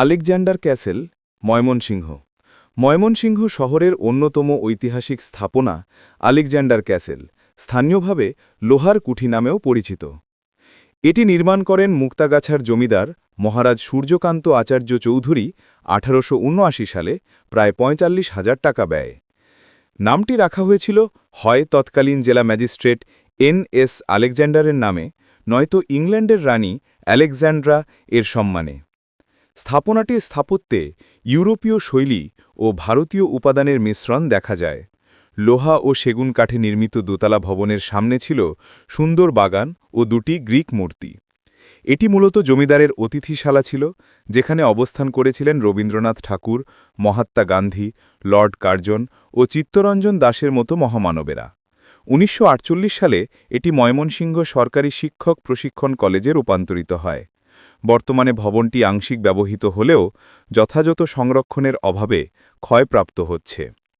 Alexander castle, Mymensingh. Mymensingh শহরের অন্যতম ঐতিহাসিক স্থাপনা আলেকজান্ডার ক্যাসেল, স্থানীয়ভাবে লোহার কুঠি নামেও পরিচিত। এটি নির্মাণ করেন মুক্তাগাছার জমিদার মহারাজ সূর্যকান্ত আচার্য চৌধুরী আঠারোশো উনআশি সালে, প্রায় পঁয়তাল্লিশ হাজার টাকা ব্যয়। নামটি রাখা হয়েছিল হয় তৎকালীন জেলা ম্যাজিস্ট্রেট এন এস আলেকজান্ডারের নামে, নয়তো ইংল্যান্ডের রানী আলেকজান্ড্রা এর সম্মানে। স্থাপনাটির স্থাপত্যে ইউরোপীয় শৈলী ও ভারতীয় উপাদানের মিশ্রণ দেখা যায়। লোহা ও সেগুন কাঠে নির্মিত দোতলা ভবনের সামনে ছিল সুন্দর বাগান ও দুটি গ্রিক মূর্তি। এটি মূলত জমিদারের অতিথিশালা ছিল, যেখানে অবস্থান করেছিলেন রবীন্দ্রনাথ ঠাকুর, মহাত্মা গান্ধী, লর্ড কার্জন ও চিত্তরঞ্জন দাসের মতো মহামানবেরা। উনিশশো আটচল্লিশ সালে এটি ময়মনসিংহ সরকারি শিক্ষক প্রশিক্ষণ কলেজে রূপান্তরিত হয়। বর্তমানে ভবনটি আংশিক ব্যবহৃত হলেও যথাযথ সংরক্ষণের অভাবে ক্ষয়প্রাপ্ত হচ্ছে।